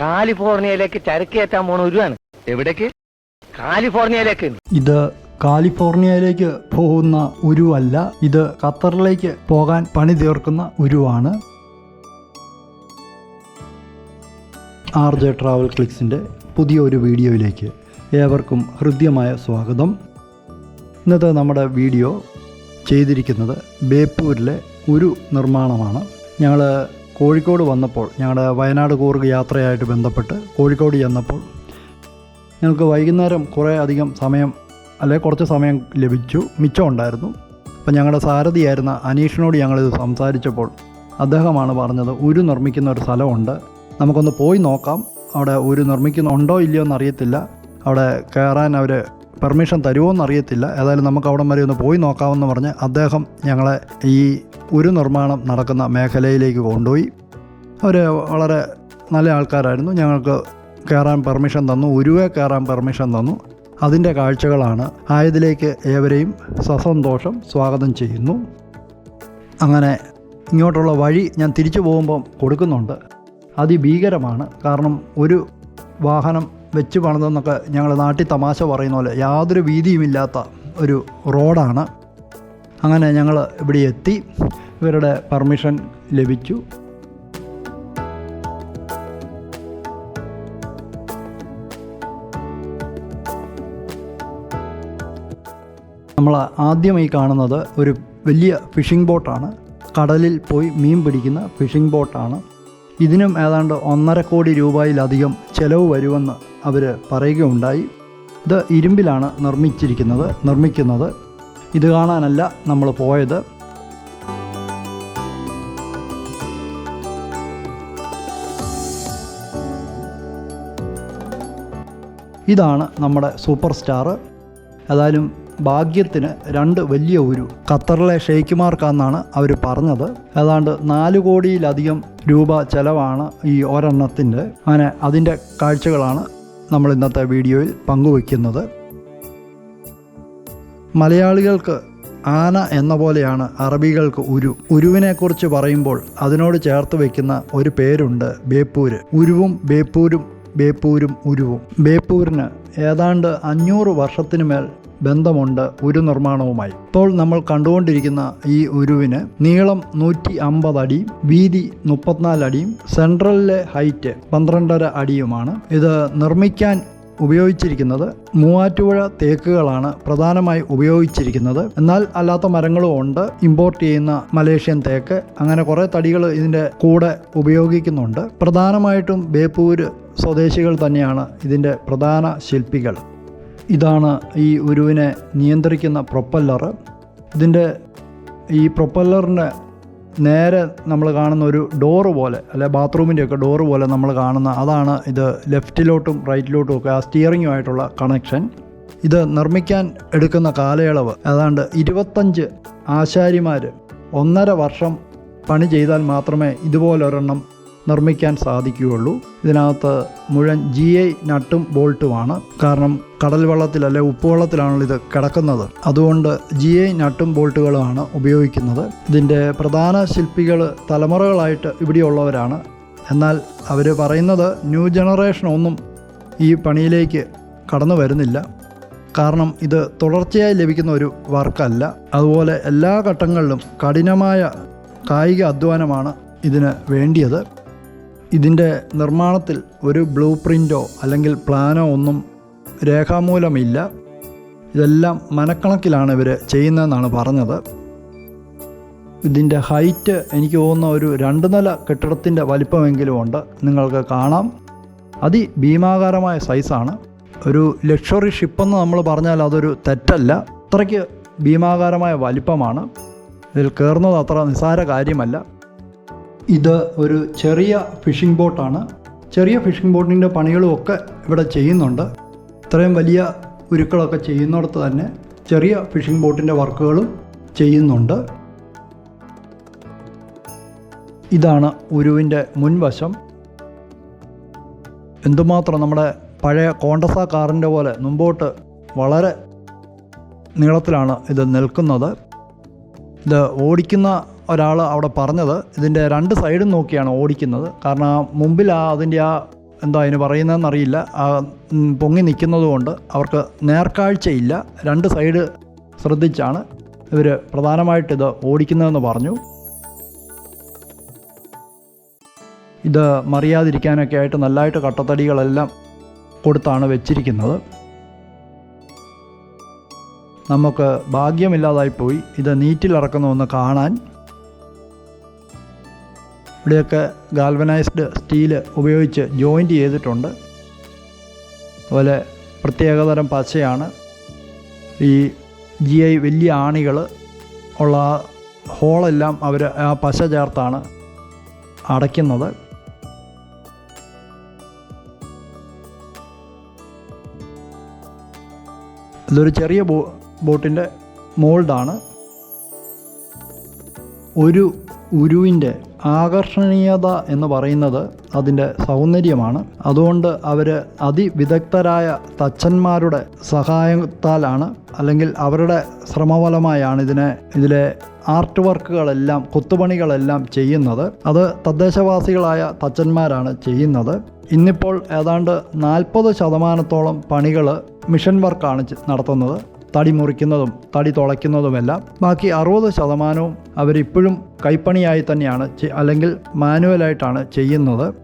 കാലിഫോർണിയയിലേക്ക് ചരക്ക് കയറ്റാൻ പോണ ഒരുവാണ്. എവിടേക്ക്? കാലിഫോർണിയയിലേക്ക്. ഇത് കാലിഫോർണിയയിലേക്ക് പോകുന്ന ഉരുവല്ല ഇത് ഖത്തറിലേക്ക് പോകാൻ പണി തീർക്കുന്ന ഉരുവാണ് ആർ ജെ ട്രാവൽ ക്ലിക്സിന്റെ പുതിയ ഒരു വീഡിയോയിലേക്ക് ഏവർക്കും ഹൃദ്യമായ സ്വാഗതം. ഇന്നത്തെ നമ്മുടെ വീഡിയോ ചെയ്തിരിക്കുന്നത് ബേപ്പൂരിലെ ഒരു നിർമ്മാണമാണ്. ഞങ്ങൾ കോഴിക്കോട് വന്നപ്പോൾ ഞങ്ങളുടെ വയനാട് കൂർഗ് യാത്രയായിട്ട് ബന്ധപ്പെട്ട് കോഴിക്കോട് ചെന്നപ്പോൾ ഞങ്ങൾക്ക് വൈകുന്നേരം കുറേ അധികം സമയം അല്ലെങ്കിൽ കുറച്ച് സമയം ലഭിച്ചു മിച്ചം ഉണ്ടായിരുന്നു. അപ്പം ഞങ്ങളുടെ സാരഥിയായിരുന്ന അനീഷിനോട് ഞങ്ങളിത് സംസാരിച്ചപ്പോൾ അദ്ദേഹമാണ് പറഞ്ഞത് ഉരു നിർമ്മിക്കുന്ന ഒരു സ്ഥലമുണ്ട് നമുക്കൊന്ന് പോയി നോക്കാം അവിടെ ഉരു നിർമ്മിക്കുന്നുണ്ടോ ഇല്ലയോ എന്നറിയത്തില്ല അവിടെ കയറാൻ അവർ പെർമിഷൻ തരുമോ എന്നറിയത്തില്ല ഏതായാലും നമുക്ക് അവിടം വരെ ഒന്ന് പോയി നോക്കാമെന്ന് പറഞ്ഞ് അദ്ദേഹം ഞങ്ങളെ ഈ ഒരു നിർമ്മാണം നടക്കുന്ന മേഖലയിലേക്ക് കൊണ്ടുപോയി. അവർ വളരെ നല്ല ആൾക്കാരായിരുന്നു. ഞങ്ങൾക്ക് കയറാൻ പെർമിഷൻ തന്നു. ഉരുവെ കയറാൻ പെർമിഷൻ തന്നു. അതിന്റെ കാഴ്ചകളാണ് ആയതിലേക്ക് ഏവരെയും സസന്തോഷം സ്വാഗതം ചെയ്യുന്നു. അങ്ങനെ ഇങ്ങോട്ടുള്ള വഴി ഞാൻ തിരിച്ചു പോകുമ്പം കൊടുക്കുന്നുണ്ട്. അതിഭീകരമാണ്. കാരണം ഒരു വാഹനം വെച്ച് പണിതെന്നൊക്കെ ഞങ്ങൾ നാട്ടിൽ തമാശ പറയുന്ന പോലെ യാതൊരു വീതിയുമില്ലാത്ത ഒരു റോഡാണ്. അങ്ങനെ ഞങ്ങൾ ഇവിടെ എത്തി. ഇവരുടെ പെർമിഷൻ ലഭിച്ചു. നമ്മൾ ആദ്യമായി കാണുന്നത് ഒരു വലിയ ഫിഷിംഗ് ബോട്ടാണ്. കടലിൽ പോയി മീൻ പിടിക്കുന്ന ഫിഷിംഗ് ബോട്ടാണ്. ഇതിനും ഏതാണ്ട് ഒന്നര കോടി രൂപയിലധികം ചെലവ് വരുമെന്ന് അവർ പറയുകയുണ്ടായി. ഇത് ഇരുമ്പിലാണ് നിർമ്മിച്ചിരിക്കുന്നത് നിർമ്മിക്കുന്നത്. ഇത് കാണാനല്ല നമ്മൾ പോയത്. ഇതാണ് നമ്മുടെ സൂപ്പർ സ്റ്റാർ ഏതായാലും ഭാഗ്യത്തിന് രണ്ട് വലിയ ഉരു. ഖത്തറിലെ ഷെയ്ക്കുമാർക്കാന്നാണ് അവർ പറഞ്ഞത്. ഏതാണ്ട് നാല് കോടിയിലധികം രൂപ ചെലവാണ് ഈ ഒരെണ്ണത്തിന്റെ. അങ്ങനെ അതിന്റെ കാഴ്ചകളാണ് നമ്മൾ ഇന്നത്തെ വീഡിയോയിൽ പങ്കുവയ്ക്കുന്നത്. മലയാളികൾക്ക് ആന എന്ന പോലെയാണ് അറബികൾക്ക് ഉരു. ഉരുവിനെക്കുറിച്ച് പറയുമ്പോൾ അതിനോട് ചേർത്ത് വയ്ക്കുന്ന ഒരു പേരുണ്ട് ബേപ്പൂര്. ഉരുവും ബേപ്പൂരും ബേപ്പൂരും ഉരുവും. ബേപ്പൂരിന് ഏതാണ്ട് അഞ്ഞൂറ് വർഷത്തിനു മേൽ ബന്ധമുണ്ട് ഉരു നിർമ്മാണവുമായി. ഇപ്പോൾ നമ്മൾ കണ്ടുകൊണ്ടിരിക്കുന്ന ഈ ഉരുവിന് നീളം നൂറ്റി അമ്പത് അടിയും വീതി മുപ്പത്തിനാല് അടിയും സെൻട്രലിലെ ഹൈറ്റ് പന്ത്രണ്ടര അടിയുമാണ്. ഇത് നിർമ്മിക്കാൻ ഉപയോഗിച്ചിരിക്കുന്നത് മൂവാറ്റുപുഴ തേക്കുകളാണ് പ്രധാനമായി ഉപയോഗിച്ചിരിക്കുന്നത്. എന്നാൽ അല്ലാത്ത മരങ്ങളും ഉണ്ട്. ഇമ്പോർട്ട് ചെയ്യുന്ന മലേഷ്യൻ തേക്ക്. അങ്ങനെ കുറേ തടികൾ ഇതിന്റെ കൂടെ ഉപയോഗിക്കുന്നുണ്ട്. പ്രധാനമായിട്ടും ബേപ്പൂര് സ്വദേശികൾ തന്നെയാണ് ഇതിന്റെ പ്രധാന ശില്പികൾ. ഇതാണ് ഈ ഉരുവിനെ നിയന്ത്രിക്കുന്ന പ്രൊപ്പല്ലർ. ഇതിന്റെ ഈ പ്രൊപ്പല്ലറിന്റെ നേരെ നമ്മൾ കാണുന്ന ഒരു ഡോറ് പോലെ അല്ലെ ബാത്റൂമിന്റെ ഒക്കെ ഡോറ് പോലെ നമ്മൾ കാണുന്ന അതാണ് ഇത് ലെഫ്റ്റിലോട്ടും റൈറ്റിലോട്ടും ഒക്കെ ആ സ്റ്റിയറിങ്ങുമായിട്ടുള്ള കണക്ഷൻ. ഇത് നിർമ്മിക്കാൻ എടുക്കുന്ന കാലയളവ് ഏതാണ്ട് ഇരുപത്തഞ്ച് ആശാരിമാർ ഒന്നര വർഷം പണി ചെയ്താൽ മാത്രമേ ഇതുപോലൊരെണ്ണം നിർമ്മിക്കാൻ സാധിക്കുകയുള്ളൂ. ഇതിനകത്ത് മുഴുവൻ ജി ഐ നട്ടും ബോൾട്ടുമാണ് കാരണം കടൽ വെള്ളത്തിൽ അല്ലെ ഉപ്പുവെള്ളത്തിലാണല്ലോ ഇത് കിടക്കുന്നത്. അതുകൊണ്ട് ജി ഐ നട്ടും ബോൾട്ടുകളുമാണ് ഉപയോഗിക്കുന്നത്. ഇതിന്റെ പ്രധാന ശില്പികൾ തലമുറകളായിട്ട് ഇവിടെയുള്ളവരാണ്. എന്നാൽ അവർ പറയുന്നത് ന്യൂ ജനറേഷൻ ഒന്നും ഈ പണിയിലേക്ക് കടന്നു വരുന്നില്ല. കാരണം ഇത് തുടർച്ചയായി ലഭിക്കുന്ന ഒരു വർക്കല്ല. അതുപോലെ എല്ലാ ഘട്ടങ്ങളിലും കഠിനമായ കായിക അധ്വാനമാണ് ഇതിന് വേണ്ടിയത്. ഇതിന്റെ നിർമ്മാണത്തിൽ ഒരു ബ്ലൂ പ്രിന്റോ അല്ലെങ്കിൽ പ്ലാനോ ഒന്നും രേഖാമൂലമില്ല. ഇതെല്ലാം മനക്കണക്കിലാണ് ഇവർ ചെയ്യുന്നതെന്നാണ് പറഞ്ഞത്. ഇതിന്റെ ഹൈറ്റ് എനിക്ക് തോന്നുന്ന ഒരു രണ്ട് നില കെട്ടിടത്തിന്റെ വലിപ്പമെങ്കിലും ഉണ്ട്. നിങ്ങൾക്ക് കാണാം. അതിഭീമാകാരമായ സൈസാണ്. ഒരു ലക്ഷറി ഷിപ്പെന്ന് നമ്മൾ പറഞ്ഞാൽ അതൊരു തെറ്റല്ല. അത്രയ്ക്ക് ഭീമാകാരമായ വലിപ്പമാണ്. ഇതിൽ കയറുന്നത് അത്ര നിസ്സാര കാര്യമല്ല. ഇത് ഒരു ചെറിയ ഫിഷിംഗ് ബോട്ടാണ് ചെറിയ ഫിഷിംഗ് ബോട്ടിന്റെ പണികളും ഒക്കെ ഇവിടെ ചെയ്യുന്നുണ്ട്. ഇത്രയും വലിയ ഉരുക്കളൊക്കെ ചെയ്യുന്നിടത്ത് തന്നെ ചെറിയ ഫിഷിംഗ് ബോട്ടിന്റെ വർക്കുകളും ചെയ്യുന്നുണ്ട്. ഇതാണ് ഉരുവിന്റെ മുൻവശം. എന്തുമാത്രം നമ്മുടെ പഴയ കോണ്ടസ കാറിന്റെ പോലെ മുമ്പോട്ട് വളരെ നീളത്തിലാണ് ഇത് നിൽക്കുന്നത്. ഇത് ഓടിക്കുന്ന ഒരാൾ അവിടെ പറഞ്ഞത്. ഇതിന്റെ രണ്ട് സൈഡും നോക്കിയാണ് ഓടിക്കുന്നത്. കാരണം മുമ്പിൽ ആ അതിന്റെ ആ എന്താ അതിന് പറയുന്നതെന്നറിയില്ല. ആ, പൊങ്ങി നിൽക്കുന്നതുകൊണ്ട് അവർക്ക് നേർക്കാഴ്ചയില്ല. രണ്ട് സൈഡ് ശ്രദ്ധിച്ചാണ് ഇവർ പ്രധാനമായിട്ട് ഇത് ഓടിക്കുന്നതെന്ന് പറഞ്ഞു. ഇത് മറിയാതിരിക്കാനൊക്കെ ആയിട്ട് നല്ലതായിട്ട് കട്ടത്തടികളെല്ലാം കൊടുത്താണ് വെച്ചിരിക്കുന്നത്. നമുക്ക് ഭാഗ്യമില്ലാതായി പോയി. ഇത് നീറ്റിലിറക്കുന്ന ഒന്ന് കാണാൻ ഇവിടെയൊക്കെ ഗാൽവനൈസ്ഡ് സ്റ്റീൽ ഉപയോഗിച്ച് ജോയിന്റ് ചെയ്തിട്ടുണ്ട്. അതുപോലെ പ്രത്യേകതരം പശയാണ്. ഈ ജി ഐ വലിയ ആണികൾ ഉള്ള ഹോളെല്ലാം അവർ ആ പശ ചേർത്താണ് അടയ്ക്കുന്നത്. ഇതൊരു ചെറിയ ബോ ബോട്ടിന്റെ മോൾഡാണ്. ഒരു ഉരുവിന്റെ ആകർഷണീയത എന്ന് പറയുന്നത് അതിന്റെ സൗന്ദര്യമാണ്. അതുകൊണ്ട് അവർ അതിവിദഗ്ധരായ തച്ചന്മാരുടെ സഹായത്താലാണ് അല്ലെങ്കിൽ അവരുടെ ശ്രമഫലമായാണ് ഇതിനെ ഇതിലെ ആർട്ട് വർക്കുകളെല്ലാം കൊത്തുപണികളെല്ലാം ചെയ്യുന്നത്. അത് തദ്ദേശവാസികളായ തച്ചന്മാരാണ് ചെയ്യുന്നത്. ഇന്നിപ്പോൾ ഏതാണ്ട് നാൽപ്പത് ശതമാനത്തോളം പണികൾ മിഷൻ വർക്കാണ് നടത്തുന്നത്. തടി മുറിക്കുന്നതും തടി തുളയ്ക്കുന്നതുമെല്ലാം ബാക്കി അറുപത് ശതമാനവും അവരിപ്പോഴും കൈപ്പണിയായി തന്നെയാണ് അല്ലെങ്കിൽ മാനുവലായിട്ടാണ് ചെയ്യുന്നത്.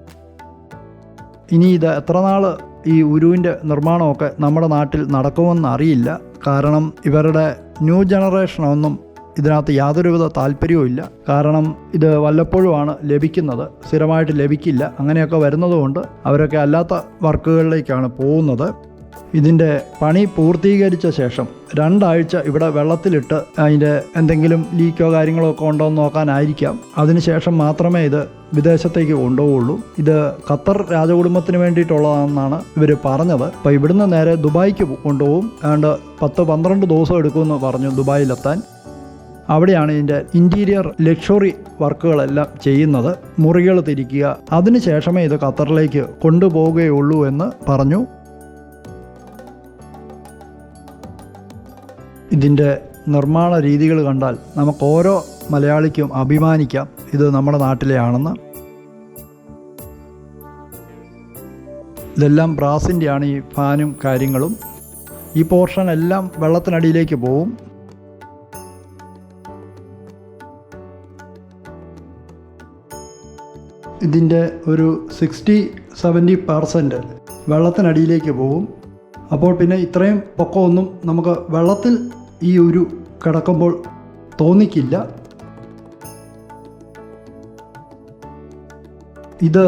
ഇനി ഇത് എത്ര നാൾ ഈ ഉരുവിന്റെ നിർമ്മാണമൊക്കെ നമ്മുടെ നാട്ടിൽ നടക്കുമെന്ന് അറിയില്ല. കാരണം ഇവരുടെ ന്യൂ ജനറേഷനൊന്നും ഇതിനകത്ത് യാതൊരുവിധ താല്പര്യവും ഇല്ല. കാരണം ഇത് വല്ലപ്പോഴുമാണ് ലഭിക്കുന്നത്. സ്ഥിരമായിട്ട് ലഭിക്കില്ല. അങ്ങനെയൊക്കെ വരുന്നതുകൊണ്ട് അവരൊക്കെ അല്ലാത്ത വർക്കുകളിലേക്കാണ് പോകുന്നത്. ഇതിന്റെ പണി പൂർത്തീകരിച്ച ശേഷം രണ്ടാഴ്ച ഇവിടെ വെള്ളത്തിലിട്ട് അതിന്റെ എന്തെങ്കിലും ലീക്കോ കാര്യങ്ങളോ ഒക്കെ ഉണ്ടോ എന്ന് നോക്കാനായിരിക്കാം. അതിനുശേഷം മാത്രമേ ഇത് വിദേശത്തേക്ക് കൊണ്ടുപോവുള്ളൂ. ഇത് ഖത്തർ രാജകുടുംബത്തിന് വേണ്ടിയിട്ടുള്ളതാണെന്നാണ് ഇവർ പറഞ്ഞത്. അപ്പോൾ ഇവിടുന്ന് നേരെ ദുബായിക്ക് കൊണ്ടുപോകും. ഏതാണ്ട് പത്ത് പന്ത്രണ്ട് ദിവസം എടുക്കുമെന്ന് പറഞ്ഞു ദുബായിലെത്താൻ. അവിടെയാണ് ഇതിന്റെ ഇന്റീരിയർ ലക്ഷറി വർക്കുകളെല്ലാം ചെയ്യുന്നത്. മുറികൾ തിരിക്കുക. അതിനുശേഷമേ ഇത് ഖത്തറിലേക്ക് കൊണ്ടുപോവുകയുള്ളൂ എന്ന് പറഞ്ഞു. ഇതിന്റെ നിർമ്മാണ രീതികൾ കണ്ടാൽ നമുക്ക് ഓരോ മലയാളിക്കും അഭിമാനിക്കാം. ഇത് നമ്മുടെ നാട്ടിലെയാണെന്ന് ഇതെല്ലാം ബ്രാസിന്റെയാണ് ഈ ഫാനും കാര്യങ്ങളും. ഈ പോർഷൻ എല്ലാം വെള്ളത്തിനടിയിലേക്ക് പോവും. ഇതിന്റെ ഒരു സിക്സ്റ്റി സെവന്റി പെർസെന്റ് വെള്ളത്തിനടിയിലേക്ക് പോവും. അപ്പോൾ പിന്നെ ഇത്രയും പൊക്കമൊന്നും നമുക്ക് വെള്ളത്തിൽ ഈ ഒരു കിടക്കുമ്പോൾ തോന്നിക്കില്ല. ഇത്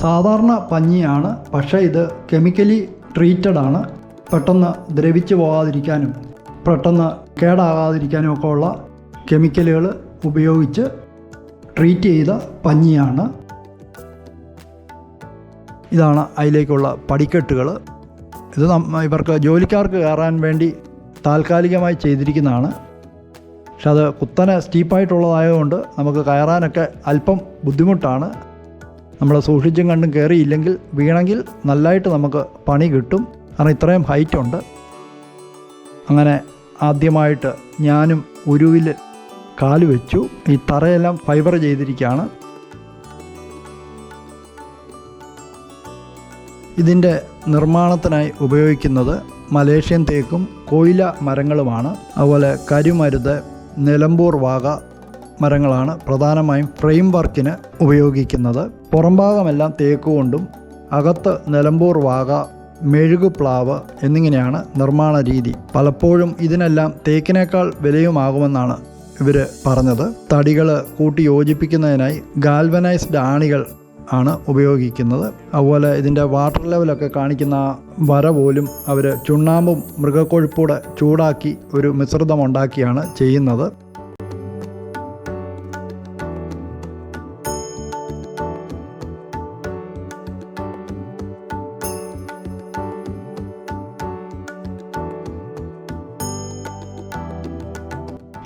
സാധാരണ പഞ്ഞിയാണ് പക്ഷേ ഇത് കെമിക്കലി ട്രീറ്റഡ് ആണ് പെട്ടെന്ന് ദ്രവിച്ചു പോകാതിരിക്കാനും പെട്ടെന്ന് കേടാകാതിരിക്കാനും ഒക്കെ ഉള്ള കെമിക്കലുകൾ ഉപയോഗിച്ച് ട്രീറ്റ് ചെയ്ത പഞ്ഞിയാണ്. ഇതാണ് അതിലേക്കുള്ള പടിക്കെട്ടുകൾ ഇത് ഇവർക്ക് ജോലിക്കാർക്ക് കയറാൻ വേണ്ടി താൽക്കാലികമായി ചെയ്തിരിക്കുന്നതാണ്. പക്ഷെ അത് കുത്തനെ സ്റ്റീപ്പായിട്ടുള്ളതായതുകൊണ്ട് നമുക്ക് കയറാനൊക്കെ അല്പം ബുദ്ധിമുട്ടാണ്. നമ്മൾ സൂക്ഷിച്ചും കണ്ടും കയറിയില്ലെങ്കിൽ വീണെങ്കിൽ നല്ലതായിട്ട് നമുക്ക് പണി കിട്ടും. കാരണം ഇത്രയും ഹൈറ്റ് ഉണ്ട്. അങ്ങനെ ആദ്യമായിട്ട് ഞാനും ഉരുവിൽ കാൽ വെച്ചു. ഈ തറയെല്ലാം ഫൈബർ ചെയ്തിരിക്കുകയാണ്. ഇതിന്റെ നിർമ്മാണത്തിനായി ഉപയോഗിക്കുന്നത് മലേഷ്യൻ തേക്കും കോയില മരങ്ങളുമാണ്. അതുപോലെ കരിമരുത് നിലമ്പൂർ വാക മരങ്ങളാണ് പ്രധാനമായും ഫ്രെയിം വർക്കിന് ഉപയോഗിക്കുന്നത്. പുറംഭാഗമെല്ലാം തേക്കുകൊണ്ടും അകത്ത് നിലമ്പൂർ വാക മെഴുകുപ്ലാവ് എന്നിങ്ങനെയാണ് നിർമ്മാണ രീതി. പലപ്പോഴും ഇതിനെല്ലാം തേക്കിനേക്കാൾ വിലയുമാകുമെന്നാണ് ഇവർ പറഞ്ഞത്. തടികൾ കൂട്ടി യോജിപ്പിക്കുന്നതിനായി ഗാൽവനൈസ്ഡ് ആണികൾ ആണ് ഉപയോഗിക്കുന്നത്. അതുപോലെ ഇതിന്റെ വാട്ടർ ലെവലൊക്കെ കാണിക്കുന്ന വര പോലും അവർ ചുണ്ണാമ്പും മൃഗക്കൊഴുപ്പൂടെ ചൂടാക്കി ഒരു മിശ്രിതം ഉണ്ടാക്കിയാണ് ചെയ്യുന്നത്.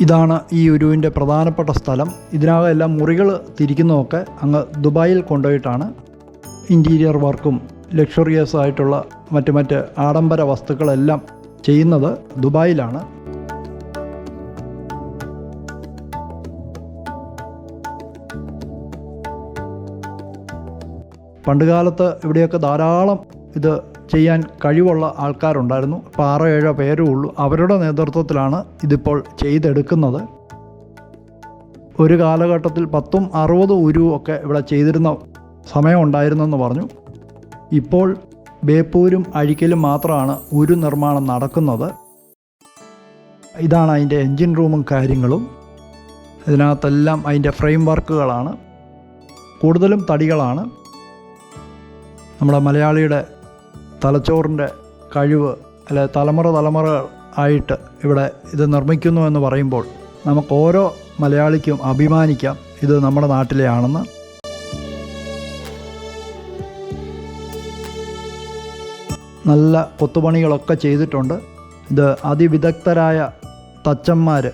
ഇതാണ് ഈ ഉരുവിന്റെ പ്രധാനപ്പെട്ട സ്ഥലം. ഇതിനകം എല്ലാം മുറികൾ തിരിക്കുന്നതൊക്കെ അങ്ങ് ദുബായിൽ കൊണ്ടുപോയിട്ടാണ് ഇന്റീരിയർ വർക്കും ലക്ഷറിയസ് ആയിട്ടുള്ള മറ്റു മറ്റ് ആഡംബര വസ്തുക്കളെല്ലാം ചെയ്യുന്നത് ദുബായിലാണ്. പണ്ടുകാലത്ത് ഇവിടെയൊക്കെ ധാരാളം ഇത് ചെയ്യാൻ കഴിവുള്ള ആൾക്കാരുണ്ടായിരുന്നു. ഇപ്പോൾ ആറോ ഏഴോ പേരേ ഉള്ളൂ. അവരുടെ നേതൃത്വത്തിലാണ് ഇതിപ്പോൾ ചെയ്തെടുക്കുന്നത്. ഒരു കാലഘട്ടത്തിൽ പത്തും അറുപതും ഉരുവും ഒക്കെ ഇവിടെ ചെയ്തിരുന്ന സമയമുണ്ടായിരുന്നെന്ന് പറഞ്ഞു. ഇപ്പോൾ ബേപ്പൂരും അഴിക്കലും മാത്രമാണ് ഉരു നിർമ്മാണം നടക്കുന്നത്. ഇതാണ് അതിന്റെ എൻജിൻ റൂമും കാര്യങ്ങളും. ഇതിനകത്തെല്ലാം അതിന്റെ ഫ്രെയിം വർക്കുകളാണ്. കൂടുതലും തടികളാണ്. നമ്മുടെ മലയാളിയുടെ തലച്ചോറിന്റെ കഴിവ് അല്ലെ തലമുറ തലമുറ ആയിട്ട് ഇവിടെ ഇത് നിർമ്മിക്കുന്നു എന്ന് പറയുമ്പോൾ നമുക്ക് ഓരോ മലയാളിക്കും അഭിമാനിക്കാം ഇത് നമ്മുടെ നാട്ടിലെയാണെന്ന് നല്ല കൊത്തുപണികളൊക്കെ ചെയ്തിട്ടുണ്ട്. ഇത് അതിവിദഗ്ധരായ തച്ചന്മാർ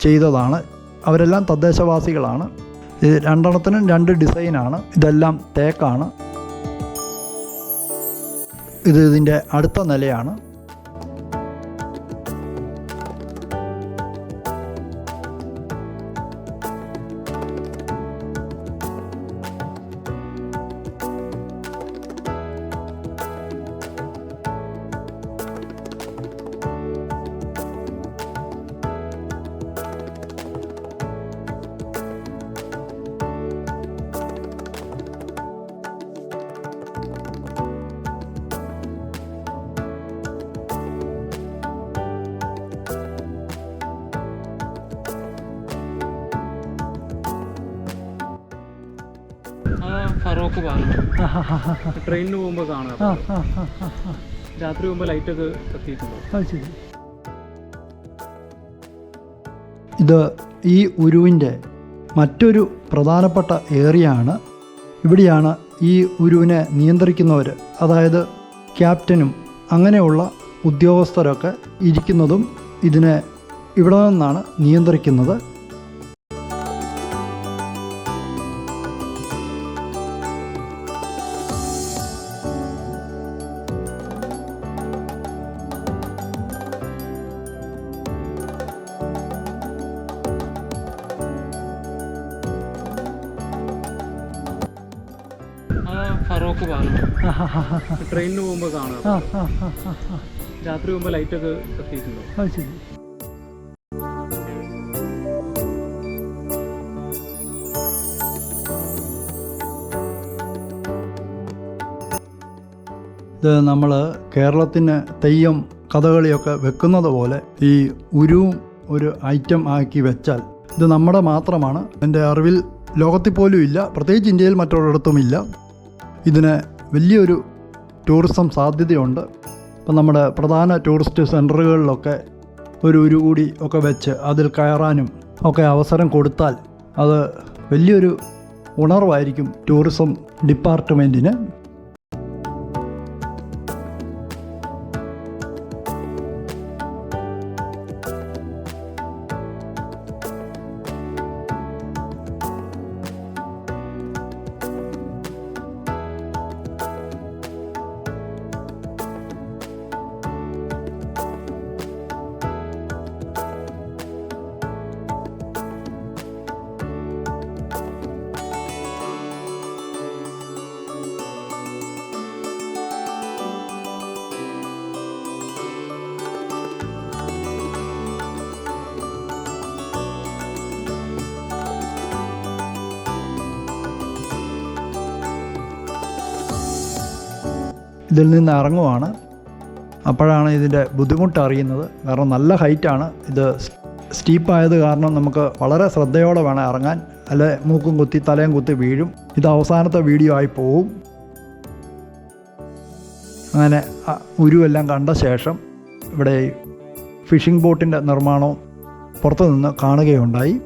ചെയ്തതാണ്. അവരെല്ലാം തദ്ദേശവാസികളാണ്. ഇത് രണ്ടെണ്ണത്തിനും രണ്ട് ഡിസൈനാണ്. ഇതെല്ലാം തേക്കാണ്. ഇത് ഇതിന്റെ അടുത്ത നിലയാണ്. ഫറോക്ക് കാണും. ട്രെയിനിന് പോകുമ്പോൾ കാണാം രാത്രി പോകുമ്പോൾ ലൈറ്റൊക്കെ കത്തിയിട്ടുണ്ടോ? ഇത് ഈ ഉരുവിന്റെ മറ്റൊരു പ്രധാനപ്പെട്ട ഏറിയാണ് ആണ്. ഇവിടെയാണ് ഈ ഉരുവിനെ നിയന്ത്രിക്കുന്നവർ അതായത് ക്യാപ്റ്റനും അങ്ങനെയുള്ള ഉദ്യോഗസ്ഥരൊക്കെ ഇരിക്കുന്നതും ഇതിനെ ഇവിടെ നിന്നാണ് നിയന്ത്രിക്കുന്നത്. ഫറോക്ക് പാലം ട്രെയിനിന് പോകുമ്പോൾ കാണാം രാത്രി പോകുമ്പോൾ ലൈറ്റൊക്കെ കത്തിയിട്ടുണ്ടോ? ഇത് നമ്മൾ കേരളത്തിന് തെയ്യം കഥകളിയൊക്കെ വെക്കുന്നത് പോലെ ഈ ഉരുവും ഒരു ഐറ്റം ആക്കി വെച്ചാൽ ഇത് നമ്മുടെ മാത്രമാണ്. എന്റെ അറിവിൽ ലോകത്തിൽ പോലും ഇല്ല. പ്രത്യേകിച്ച് ഇന്ത്യയിൽ മറ്റൊരിടത്തും ഇല്ല. ഇതിന് വലിയൊരു ടൂറിസം സാധ്യതയുണ്ട്. ഇപ്പം നമ്മുടെ പ്രധാന ടൂറിസ്റ്റ് സെന്ററുകളിലൊക്കെ ഒരു ഒരു കൂടി ഒക്കെ വെച്ച് അതിൽ കയറാനും ഒക്കെ അവസരം കൊടുത്താൽ അത് വലിയൊരു ഉണർവായിരിക്കും ടൂറിസം ഡിപ്പാർട്ട്മെന്റിന്. ഇതിൽ നിന്ന് ഇറങ്ങുവാണ്. അപ്പോഴാണ് ഇതിന്റെ ബുദ്ധിമുട്ട് അറിയുന്നത്. കാരണം നല്ല ഹൈറ്റാണ്. ഇത് സ്റ്റീപ്പായത് കാരണം നമുക്ക് വളരെ ശ്രദ്ധയോടെ വേണം ഇറങ്ങാൻ. അല്ലെ മൂക്കും കുത്തി തലയും കുത്തി വീഴും. ഇത് അവസാനത്തെ വീഡിയോ ആയി പോവും. അങ്ങനെ ഉരുവെല്ലാം കണ്ട ശേഷം ഇവിടെ ഫിഷിംഗ് ബോട്ടിന്റെ നിർമ്മാണവും പുറത്തുനിന്ന് കാണുകയുണ്ടായി.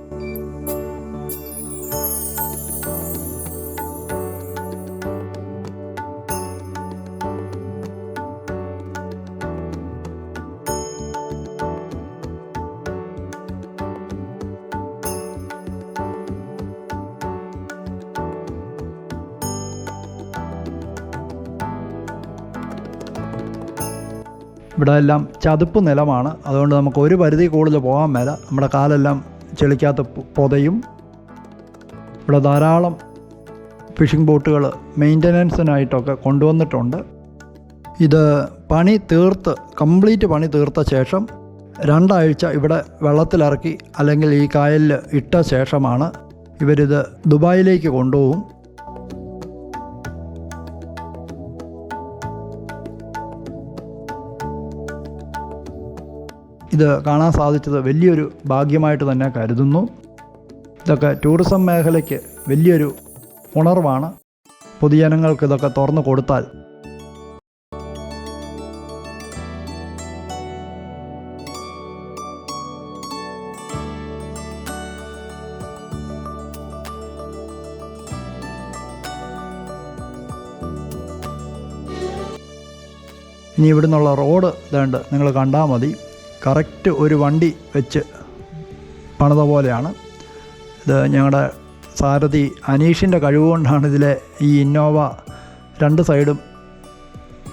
ഇവിടെ എല്ലാം ചതുപ്പ് നിലമാണ്. അതുകൊണ്ട് നമുക്ക് ഒരു പരിധി കൂടുതൽ പോകാൻ മേല. നമ്മുടെ കാലെല്ലാം ചെളിക്കാത്ത പൊതയും. ഇവിടെ ധാരാളം ഫിഷിംഗ് ബോട്ടുകൾ മെയിന്റനൻസിനായിട്ടൊക്കെ കൊണ്ടുവന്നിട്ടുണ്ട്. ഇത് പണി തീർത്ത് കംപ്ലീറ്റ് പണി തീർത്ത ശേഷം രണ്ടാഴ്ച ഇവിടെ വെള്ളത്തിലിറക്കി അല്ലെങ്കിൽ ഈ കായലിൽ ഇട്ട ശേഷമാണ് ഇവരിത് ദുബായിലേക്ക് കൊണ്ടുപോകും. ഇത് കാണാൻ സാധിച്ചത് വലിയൊരു ഭാഗ്യമായിട്ട് തന്നെ കരുതുന്നു. ഇതൊക്കെ ടൂറിസം മേഖലയ്ക്ക് വലിയൊരു ഉണർവാണ്. പൊതുജനങ്ങൾക്ക് ഇതൊക്കെ തുറന്നു കൊടുത്താൽ. ഇനി ഇവിടുന്നുള്ള റോഡ് ഇതേണ്ട് നിങ്ങൾ കണ്ടാൽ മതി. കറക്റ്റ് ഒരു വണ്ടി വെച്ച് പണിത പോലെയാണ്. ഇത് ഞങ്ങളുടെ സാരഥി അനീഷിന്റെ കഴിവുകൊണ്ടാണ് ഇതിലെ ഈ ഇന്നോവ രണ്ട് സൈഡും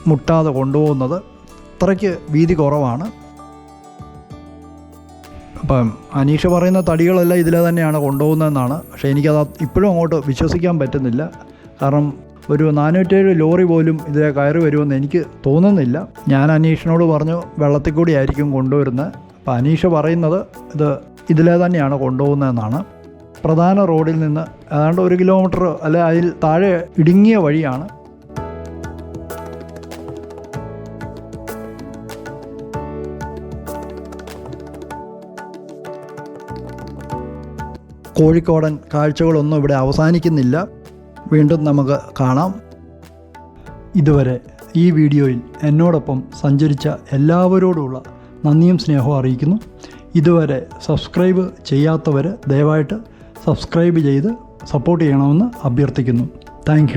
മുട്ടാതെ കൊണ്ടുപോകുന്നത്. അത്രയ്ക്ക് വീതി കുറവാണ്. അപ്പം അനീഷ് പറയുന്ന തടികളെല്ലാം ഇതിലെ തന്നെയാണ് കൊണ്ടുപോകുന്നതെന്നാണ്. പക്ഷേ എനിക്കത് ഇപ്പോഴും അങ്ങോട്ട് വിശ്വസിക്കാൻ പറ്റുന്നില്ല. കാരണം ഒരു നാനൂറ്റേഴ് ലോറി പോലും ഇതിലെ കയറി വരുമെന്ന് എനിക്ക് തോന്നുന്നില്ല. ഞാൻ അനീഷിനോട് പറഞ്ഞു വെള്ളത്തിൽ കൂടി ആയിരിക്കും കൊണ്ടുവരുന്നത് അപ്പം അനീഷ് പറയുന്നത് ഇത് ഇതിലെ തന്നെയാണ് കൊണ്ടുപോകുന്നതെന്നാണ്. പ്രധാന റോഡിൽ നിന്ന് ഏതാണ്ട് ഒരു കിലോമീറ്റർ അല്ലെ അതിൽ താഴെ ഇടുങ്ങിയ വഴിയാണ്. കോഴിക്കോടൻ കാഴ്ചകളൊന്നും ഇവിടെ അവസാനിക്കുന്നില്ല. വീണ്ടും നമുക്ക് കാണാം. ഇതുവരെ ഈ വീഡിയോയിൽ എന്നോടൊപ്പം സഞ്ചരിച്ച എല്ലാവരോടുമുള്ള നന്ദിയും സ്നേഹവും അറിയിക്കുന്നു. ഇതുവരെ സബ്സ്ക്രൈബ് ചെയ്യാത്തവർ ദയവായിട്ട് സബ്സ്ക്രൈബ് ചെയ്ത് സപ്പോർട്ട് ചെയ്യണമെന്ന് അഭ്യർത്ഥിക്കുന്നു. താങ്ക്